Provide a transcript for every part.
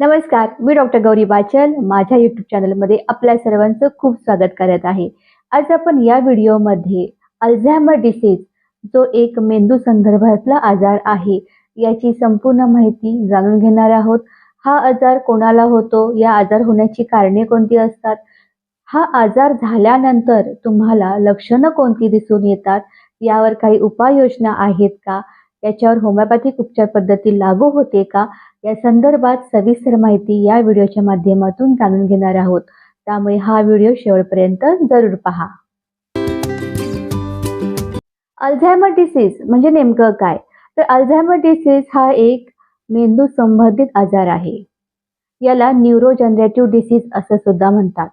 नमस्कार मी डॉक्टर गौरी बाचल माझ्या यूट्यूब चॅनलमध्ये आपल्या सर्वांचं खूप स्वागत करत आहे. आज आपण या व्हिडिओमध्ये अल्झायमर डिसीज जो एक मेंदू संदर्भातला आजार आहे याची संपूर्ण माहिती जाणून घेणार आहोत. हा आजार कोणाला होतो? या आजार होण्याची कारणे कोणती असतात? हा आजार झाल्यानंतर तुम्हाला लक्षणं कोणती दिसून येतात? यावर काही उपाययोजना आहेत का? याच्यावर होमिओपॅथिक उपचार पद्धती लागू होते का? या संदर्भात सविस्तर माहिती या व्हिडिओच्या माध्यमातून जाणून घेणार आहोत. त्यामुळे हा व्हिडिओ शेवटपर्यंत जरूर पहा. अल्झायमर डिसीज म्हणजे नेमकं काय? तर अल्झायमर डिसीज हा एक मेंदू संबंधित आजार आहे. याला न्यूरोजनरेटिव्ह डिसीज असं सुद्धा म्हणतात.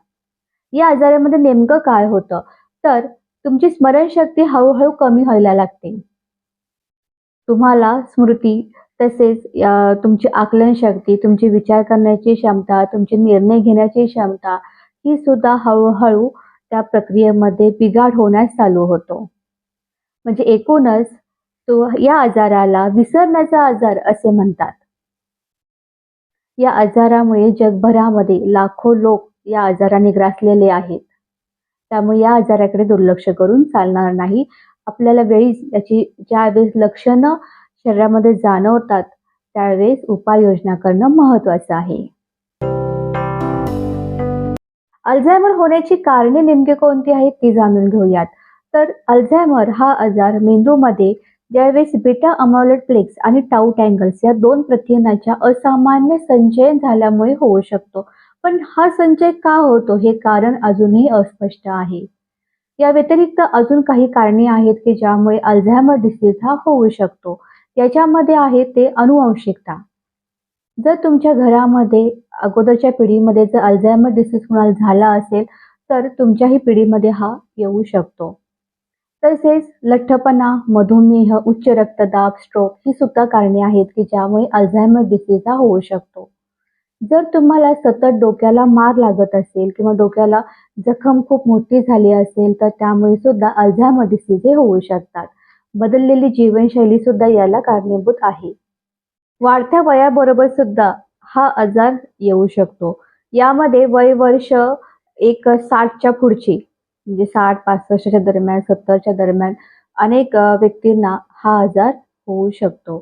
या आजारामध्ये नेमकं काय होतं? तर तुमची स्मरणशक्ती हळूहळू कमी व्हायला लागते. तुम्हाला स्मृती तसेच तुमची आकलन शक्ती तुमची विचार करण्याची क्षमता तुमची निर्णय घेण्याची क्षमता ही सुद्धा हळूहळू त्या प्रक्रियेमध्ये बिघाड होण्यास चालू होतो. म्हणजे एकूणच तो या आजाराला विसरण्याचा आजार असे म्हणतात. या आजारामुळे जगभरामध्ये लाखो लोक या आजाराने ग्रासलेले आहेत. त्यामुळे या आजाराकडे दुर्लक्ष करून चालणार नाही. आपल्याला वेळीच याची ज्यावेळेस लक्षणं शरीरामध्ये जाणवतात त्यावेळेस उपाययोजना करणं महत्वाचं आहे. अल्झायमर होण्याची कारणे नेमके कोणती आहेत ती जाणून घेऊयात. तर अल्झायमर हा आजार मेंदूमध्ये ज्यावेळेस बेटा अमॉलेट प्लेक्स आणि टाऊ टँगल्स या दोन प्रथिनाच्या असामान्य संचयन झाल्यामुळे होऊ शकतो. पण हा संचय का होतो हे कारण अजूनही अस्पष्ट आहे. या व्यतिरिक्त अजून काही कारणे आहेत की ज्यामुळे अल्झायमर डिसीज हा होऊ शकतो. याच्यामध्ये आहे ते अनुवंशिकता. जर तुमच्या घरामध्ये अगोदरच्या पिढीमध्ये जर अल्झायमर डिसीज कुणाला झाला असेल तर तुमच्याही पिढीमध्ये हा येऊ शकतो. तसेच लठ्ठपणा मधुमेह उच्च रक्तदाब स्ट्रोक ही सुद्धा कारणे आहेत की ज्यामुळे अल्झायमर डिसीज हा होऊ शकतो. जर तुम्हाला सतत डोक्याला मार लागत असेल किंवा डोक्याला जखम खूप मोठी झाली असेल तर त्यामुळे सुद्धा अल्झायमर डिसीज हे होऊ शकतात. बदललेली जीवनशैली सुद्धा याला कारणीभूत आहे. वाढत्या वयाबरोबर सुद्धा हा आजार येऊ शकतो. यामध्ये वय वर्ष एक साठच्या पुढची म्हणजे साठ पासष्टच्या दरम्यान सत्तरच्या दरम्यान अनेक व्यक्तींना हा आजार होऊ शकतो.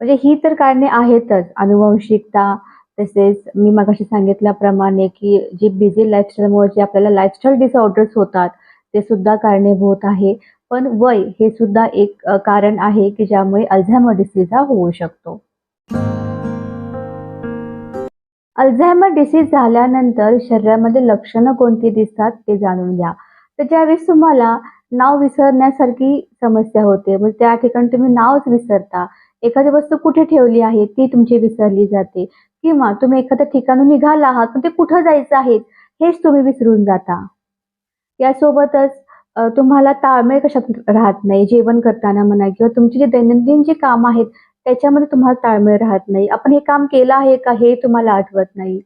म्हणजे ही तर कारणे आहेतच. अनुवंशिकता तसेच मी मगाशी सांगितल्याप्रमाणे की जी बिझी लाईफस्टाईलमुळे जे आपल्याला लाईफस्टाईल डिसऑर्डर्स होतात ते सुद्धा कारणीभूत आहे. पण वय हे सुद्धा एक कारण आहे की ज्यामुळे अल्झायमर डिसीज हा होऊ शकतो. अल्झायमर डिसीज झाल्यानंतर शरीरामध्ये लक्षणं कोणती दिसतात ते जाणून घ्या. तर ज्यावेळेस तुम्हाला नाव विसरण्यासारखी समस्या होते म्हणजे त्या ठिकाणी तुम्ही नावच विसरता. एखादी वस्तू कुठे ठेवली आहे ती तुमची विसरली जाते. किंवा तुम्ही एखाद्या ठिकाणून निघाला आहात पण ते कुठं जायचं आहे हेच तुम्ही विसरून जाता. यासोबतच तुम्हाला ताळमेळ कशात राहत नाही जेवण करताना म्हणा किंवा तुमचे जे दैनंदिन जे काम आहेत त्याच्यामध्ये तुम्हाला ताळमेळ राहत नाही. आपण हे काम केलं आहे का हे तुम्हाला आठवत नाही.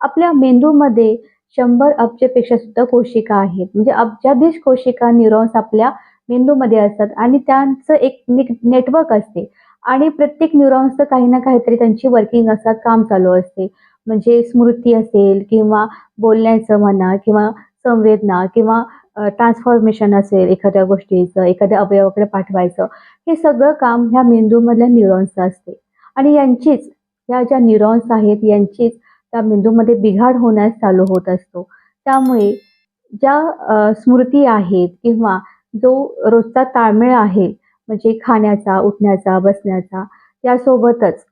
आपल्या मेंदूमध्ये शंभर अब्जपेक्षा सुद्धा कोशिका आहेत. म्हणजे अब्जाधीश कोशिका न्यूरॉन्स आपल्या मेंदूमध्ये असतात आणि त्यांचं एक नेटवर्क असते. आणि प्रत्येक न्यूरॉन्सचं काही ना काहीतरी त्यांची वर्किंग असतात काम चालू असते. म्हणजे स्मृती असेल किंवा बोलण्याचं म्हणा किंवा संवेदना किंवा ट्रान्सफॉर्मेशन असेल एखाद्या गोष्टीचं एखाद्या अवयवाकडे पाठवायचं हे सगळं काम ह्या मेंदूमधल्या न्यूरॉन्सचं असते. आणि यांचीच ह्या ज्या न्यूरॉन्स आहेत यांचीच त्या मेंदूमध्ये बिघाड होण्यास चालू होत असतो. त्यामुळे ज्या स्मृती आहेत किंवा जो रोजचा ताळमेळ आहे म्हणजे खाण्याचा उठण्याचा बसण्याचा त्यासोबतच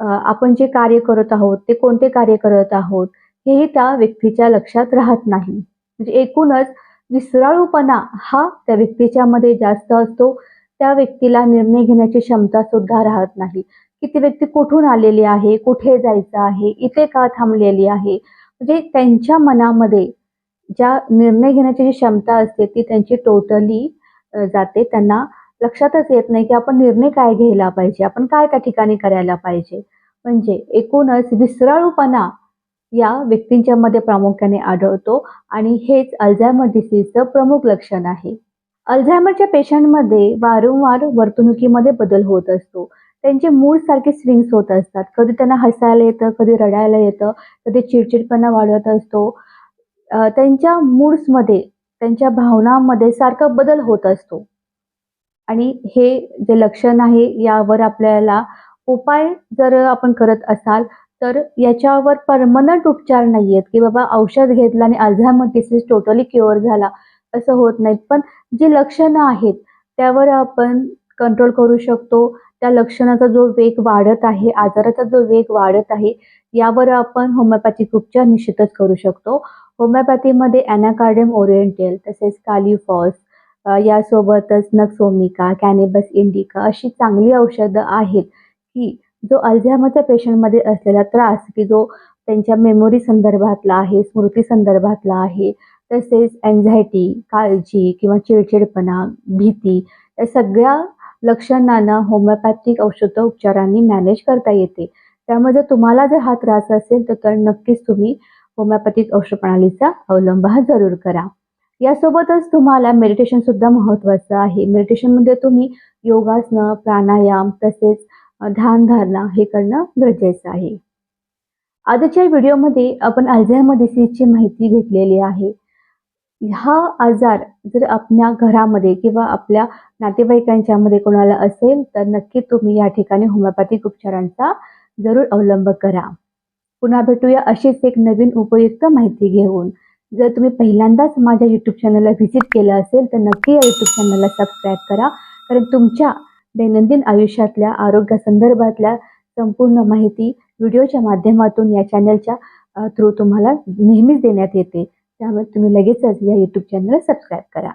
आपण जे कार्य करत आहोत ते कोणते कार्य करत आहोत हेही त्या व्यक्तीच्या लक्षात राहत नाही. म्हणजे एकूणच विसराळूपणा हा त्या व्यक्तीच्या मध्ये जास्त असतो त्या व्यक्तीला निर्णय घेण्याची क्षमता सुद्धा राहत नाही. की ती व्यक्ती कुठून आलेली आहे कुठे जायचं आहे इथे का थांबलेली आहे म्हणजे त्यांच्या मनामध्ये ज्या निर्णय घेण्याची जी क्षमता असते ती त्यांची टोटली जाते त्यांना लक्षातच येत नाही की आपण निर्णय काय घ्यायला पाहिजे आपण काय त्या ठिकाणी करायला पाहिजे. म्हणजे एकूणच विसराळूपणा या व्यक्तींच्या मध्ये प्रामुख्याने आढळतो आणि हेच अल्झायमर डिसीजचं प्रमुख लक्षण आहे. अल्झायमरच्या पेशंटमध्ये वारंवार वर्तणुकीमध्ये बदल होत असतो. त्यांचे मूड सारखे स्विंग्स होत असतात. कधी त्यांना हसायला येतं कधी रडायला येतं कधी चिडचिडपणा वाढत असतो. त्यांच्या मूड्समध्ये त्यांच्या भावनांमध्ये सारखा बदल होत असतो. आणि हे जे लक्षण आहे यावर आपल्याला उपाय जर आपण करत असाल तर याच्यावर परमनंट उपचार नाही आहेत की बाबा औषध घेतलं आणि अल्झायमर डिसीज टोटली क्युअर झाला असं होत नाहीत. पण जी लक्षणं आहेत त्यावर आपण कंट्रोल करू शकतो. त्या लक्षणाचा जो वेग वाढत आहे आजाराचा जो वेग वाढत आहे यावर आपण होमिओपॅथिक उपचार निश्चितच करू शकतो. होमिओपॅथीमध्ये ॲनाकार्डियम ओरिएंटेल तसेच कालिफॉस यासोबतच नक्सोमिका कॅनेबस इंडिका अशी चांगली औषधं आहेत की जो अल्झायमरच्या पेशंटमध्ये असलेला त्रास की जो त्यांच्या मेमोरी संदर्भातला आहे स्मृती संदर्भातला आहे तसेच अँझायटी काळजी किंवा चिडचिडपणा भीती या सगळ्या लक्षणांना होमिओपॅथिक औषधोपचारांनी मॅनेज करता येते. त्यामुळे जर तुम्हाला जर हा त्रास असेल तर तर नक्कीच तुम्ही होमिओपॅथिक औषध प्रणालीचा अवलंब हा जरूर करा. यासोबतच तुम्हाला मेडिटेशन सुद्धा महत्त्वाचं आहे. मेडिटेशनमध्ये तुम्ही योगासनं प्राणायाम तसेच ध्यान ध्यानधारणा हे करणं गरजेचं आहे. आजच्या व्हिडिओमध्ये आपण अल्झायमर डिसीजची माहिती घेतलेली आहे. हा आजार जर आपल्या घरामध्ये किंवा आपल्या नातेवाईकांच्यामध्ये कोणाला असेल तर नक्की तुम्ही या ठिकाणी होमिओपॅथिक उपचारांचा जरूर अवलंब करा. पुन्हा भेटूया अशीच एक नवीन उपयुक्त माहिती घेऊन. जर तुम्ही पहिल्यांदाच माझ्या यूट्यूब चॅनलला व्हिजिट केलं असेल तर नक्की या यूट्यूब चॅनलला सबस्क्राईब करा. कारण तुमच्या दैनंदिन आयुष्यातल्या आरोग्यासंदर्भातल्या संपूर्ण माहिती व्हिडिओच्या माध्यमातून या चॅनलच्या थ्रू तुम्हाला नेहमीच देण्यात येते. त्यामुळे तुम्ही लगेचच या यूट्यूब चॅनलला सबस्क्राईब करा.